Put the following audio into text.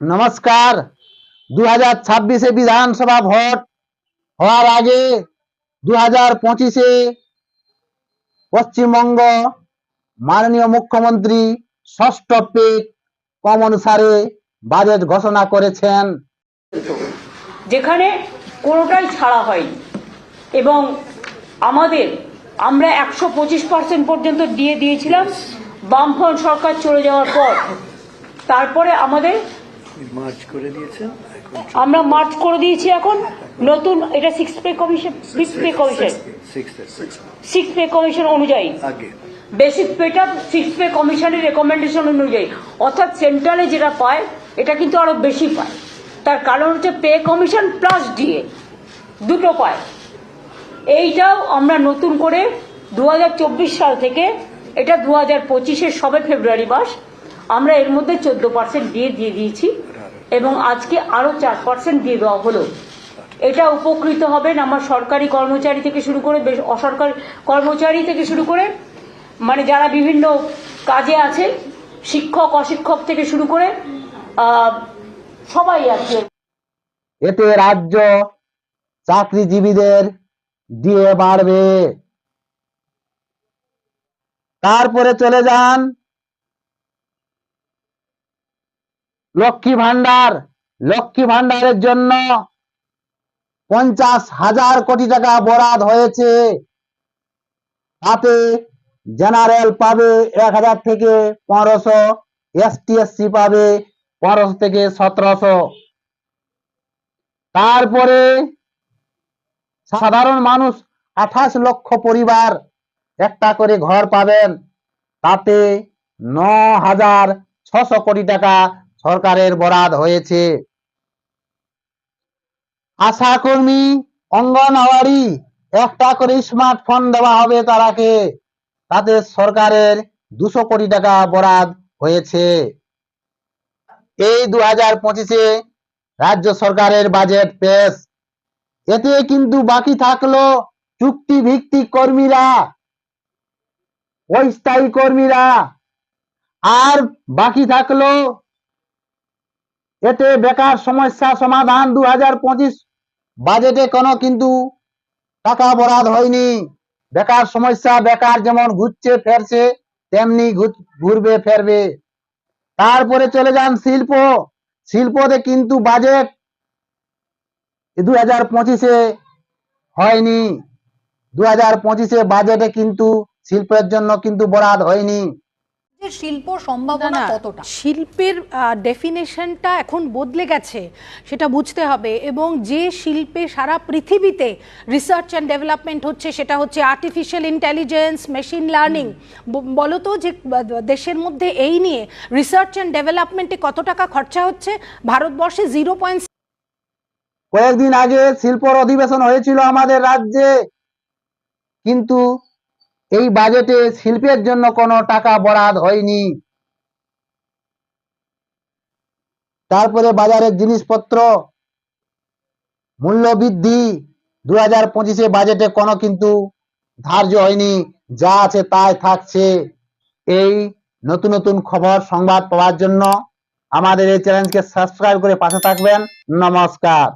নমস্কার। দু হাজার ছাব্বিশে বিধানসভা ভোট হওয়ার আগে দু হাজার পঁচিশে পশ্চিমবঙ্গ মাননীয় মুখ্যমন্ত্রী ষষ্ঠ পেট কম অনুসারে বাজেট ঘোষণা করেছেন। যেখানে কোনোটাই ছাড়া হয়নি এবং আমাদের আমরা একশো পঁচিশ পার্সেন্ট পর্যন্ত দিয়ে দিয়েছিলাম। বামফ্রন্ট সরকার চলে যাওয়ার পর তারপরে আমাদের আমরা মার্চ করে দিয়েছি এখন নতুন এটা six pay commission six pay commission six pay commission অনুযায়ী। বেসিক পেটা সিক্স পে কমিশনের রেকমেন্ডেশন অনুযায়ী। অর্থাৎ সেন্ট্রালে যেটা পায় এটা কিন্তু আরও বেশি পায়। তার কারণ হচ্ছে পে কমিশন প্লাস ডিএ দুটো পায়। এইটাও আমরা নতুন করে দু হাজার চব্বিশ সাল থেকে এটা দু হাজার পঁচিশের সবে ফেব্রুয়ারি মাস আমরা এর মধ্যে চোদ্দ পার্সেন্ট দিয়ে দিয়ে দিয়েছি। এবং আজকে আরও চার পার্সেন্ট দিয়ে দেওয়া হলো। এটা উপকৃত হবেন আমার সরকারি কর্মচারী থেকে শুরু করে অসরকারি কর্মচারী থেকে শুরু করে মানে যারা বিভিন্ন কাজে আছে, শিক্ষক, অশিক্ষক থেকে শুরু করে সবাই আছে। এতে রাজ্য চাকরিজীবীদের দিয়ে বাড়বে। তারপরে চলে যান লক্ষ্মী ভান্ডার, লক্ষ্মী ভান্ডারের জন্য পঞ্চাশ হাজার কোটি টাকা বরাদ হয়েছে। তাতে জেনারেল পাবে এক হাজার থেকে পনেরোশো এসটি এসসি পাবে পনেরোশো থেকে সতেরোশো। তারপরে সাধারণ মানুষ আঠাশ লক্ষ পরিবার একটা করে ঘর পাবেন। তাতে ন হাজার ছশো কোটি টাকা সরকারের বরাদ হয়েছে। আশা কর্মী, অঙ্গনওয়াড়ি, একটা করে স্মার্টফোন দেওয়া হবে তারাকে। তাতে সরকারের দুশো কোটি টাকা বরাদ হয়েছে। এই দু হাজার পঁচিশে রাজ্য সরকারের বাজেট পেশ। এতে কিন্তু বাকি থাকল চুক্তি ভিত্তিক কর্মীরা, অস্থায়ী কর্মীরা। আর বাকি থাকল এতে বেকার সমস্যা সমাধান দু হাজার পঁচিশ বাজেটে কোনো কিন্তু টাকা বরাদ হয়নি। বেকার সমস্যা বেকার যেমন ঘুরছে, ফেরছে, তেমনি ঘুর- ঘুরবে, ফেরবে। তারপরে চলে যান শিল্প। শিল্পতে কিন্তু বাজেট দু হাজার পঁচিশে হয়নি। দু হাজার পঁচিশে বাজেটে কিন্তু শিল্পের জন্য কিন্তু বরাদ হয়নি। শিল্প সম্ভাবনা না, না, কতটা? শিল্পের ডেফিনেশনটা এখন বদলে গেছে সেটা বুঝতে হবে। এবং যে শিল্পে সারা পৃথিবীতে রিসার্চ অ্যান্ড ডেভেলপমেন্ট হচ্ছে সেটা হচ্ছে আর্টিফিশিয়াল ইন্টেলিজেন্স মেশিন লার্নিং বলতো যে দেশের মধ্যে এই নিয়ে রিসার্চ অ্যান্ড ডেভেলপমেন্টে কত টাকা খরচা হচ্ছে? ভারতবর্ষে জিরো পয়েন্ট কয়েকদিন আগে শিল্পর অধিবেশন হয়েছিল আমাদের রাজ্যে। কিন্তু এই বাজেটে শিল্পের জন্য কোনো টাকা বরাদ হয়নি। তারপরে বাজারের জিনিসপত্র মূল্য বৃদ্ধি দু হাজার পঁচিশে বাজেটে কোনো কিন্তু ধার্য হয়নি। যা আছে তাই থাকছে। এই নতুন নতুন খবর, সংবাদ পাওয়ার জন্য আমাদের এই চ্যানেলকে সাবস্ক্রাইব করে পাশে থাকবেন। নমস্কার।